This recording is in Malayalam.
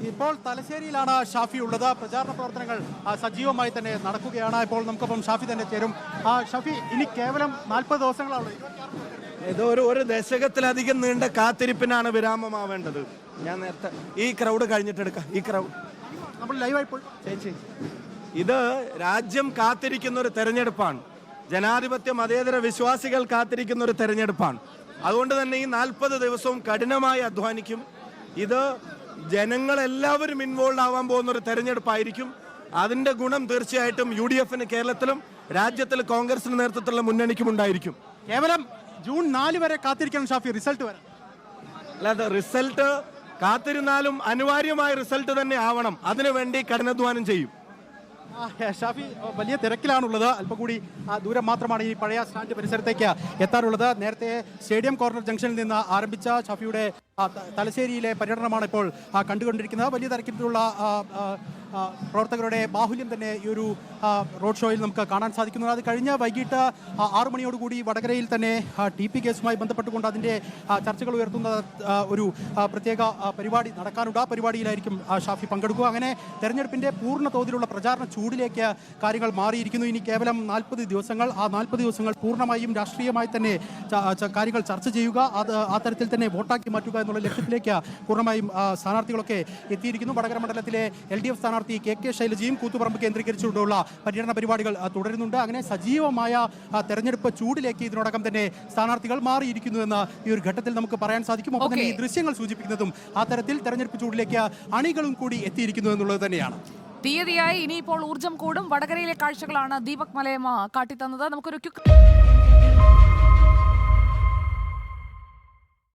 ഇപ്പോൾ തലശ്ശേരിയിലാണ് ഷാഫി ഉള്ളത്. പ്രചാരണ പ്രവർത്തനങ്ങൾ സജീവമായി തന്നെ നടക്കുകയാണ്. ഇപ്പോൾ നമുക്കൊപ്പം ഷാഫി തന്നെ ചേരും. ആ, ഷാഫി ഇനി കേവലം നാൽപ്പത് ദിവസങ്ങളാണ്. ഇത് ഒരു ഒരു ദശകത്തിലധികം നീണ്ട കാത്തിരിപ്പിനാണ് വിരാമമാവേണ്ടത്. ഞാൻ നേരത്തെ ഈ ക്രൗഡ് കഴിഞ്ഞിട്ടെടുക്കാം ഈ ക്രൗഡ് നമ്മൾ ലൈവായിപ്പോൾ ചേച്ചി ഇത് രാജ്യം കാത്തിരിക്കുന്ന ഒരു തെരഞ്ഞെടുപ്പാണ്. ജനാധിപത്യ മതേതര വിശ്വാസികൾ കാത്തിരിക്കുന്ന ഒരു തെരഞ്ഞെടുപ്പാണ്. അതുകൊണ്ട് തന്നെ ഈ നാൽപ്പത് ദിവസവും കഠിനമായി അധ്വാനിക്കും. ഇത് ജനങ്ങളെല്ലാവരും ഇൻവോൾവ് ആവാൻ പോകുന്ന ഒരു തെരഞ്ഞെടുപ്പായിരിക്കും. അതിന്റെ ഗുണം തീർച്ചയായിട്ടും യു ഡി എഫിന് കേരളത്തിലും രാജ്യത്തിൽ കോൺഗ്രസിന് നേതൃത്വത്തിലുള്ള മുന്നണിക്കും ഉണ്ടായിരിക്കും. കേവലം ജൂൺ നാല് വരെ കാത്തിരിക്കണം ഷാഫി റിസൾട്ട് വരെ. അല്ലാതെ റിസൾട്ട് കാത്തിരുന്നാലും അനിവാര്യമായ റിസൾട്ട് തന്നെ ആവണം. അതിനുവേണ്ടി കഠിനാധ്വാനം ചെയ്യും. ഷാഫി വലിയ തിരക്കിലാണുള്ളത്. അല്പം കൂടി ദൂരം മാത്രമാണ് ഈ പഴയ സ്റ്റാൻഡ് പരിസരത്തേക്ക് എത്താറുള്ളത്. നേരത്തെ സ്റ്റേഡിയം കോർണർ ജംഗ്ഷനിൽ നിന്ന് ആരംഭിച്ച ഷാഫിയുടെ തലശ്ശേരിയിലെ പര്യടനമാണ് ഇപ്പോൾ കണ്ടുകൊണ്ടിരിക്കുന്നത്. വലിയ ആ, പ്രവർത്തകരുടെ ബാഹുല്യം തന്നെ ഈ ഒരു റോഡ് ഷോയിൽ നമുക്ക് കാണാൻ സാധിക്കുന്നു. അത് കഴിഞ്ഞ വൈകിട്ട് ആറു മണിയോടുകൂടി വടകരയിൽ തന്നെ ടി പി കേസുമായി ബന്ധപ്പെട്ടുകൊണ്ട് അതിന്റെ ചർച്ചകൾ ഉയർത്തുന്ന ഒരു പ്രത്യേക പരിപാടി നടക്കാനുണ്ട്. ആ പരിപാടിയിലായിരിക്കും ഷാഫി പങ്കെടുക്കുക. അങ്ങനെ തെരഞ്ഞെടുപ്പിന്റെ പൂർണ തോതിലുള്ള പ്രചാരണ ചൂടിലേക്ക് കാര്യങ്ങൾ മാറിയിരിക്കുന്നു. ഇനി കേവലം നാൽപ്പത് ദിവസങ്ങൾ ആ നാൽപ്പത് ദിവസങ്ങൾ പൂർണമായും രാഷ്ട്രീയമായി തന്നെ കാര്യങ്ങൾ ചർച്ച ചെയ്യുക. അത് ആ തരത്തിൽ തന്നെ വോട്ടാക്കി മാറ്റുക എന്നുള്ള ലക്ഷ്യത്തിലേക്ക് പൂർണമായും സ്ഥാനാർത്ഥികളൊക്കെ എത്തിയിരിക്കുന്നു. വടകര മണ്ഡലത്തിലെ എൽ ഡി എഫ് സ്ഥാനാർത്ഥി കെ കെ ശൈലജയും കൂത്തുപറമ്പ് കേന്ദ്രീകരിച്ചുകൊണ്ടുള്ള പര്യടന പരിപാടികൾ തുടരുന്നുണ്ട്. അങ്ങനെ സജീവമായ തെരഞ്ഞെടുപ്പ് ചൂടിലേക്ക് ഇതിനോടകം തന്നെ സ്ഥാനാർത്ഥികൾ മാറിയിരിക്കുന്നു എന്ന് ഈ ഒരു ഘട്ടത്തിൽ നമുക്ക് പറയാൻ സാധിക്കും. ഒപ്പം തന്നെ ഈ ദൃശ്യങ്ങൾ സൂചിപ്പിക്കുന്നതും ആ തരത്തിൽ തെരഞ്ഞെടുപ്പ് ചൂടിലേക്ക് അണികളും കൂടി എത്തിയിരിക്കുന്നു എന്നുള്ളത് തന്നെയാണ്. തീയതിയായി ഇനിയിപ്പോൾ ഊർജം കൂടും. വടകരയിലെ കാഴ്ചകളാണ് ദീപക് മലയമ്മ കാട്ടിത്തന്നത്. നമുക്കൊരു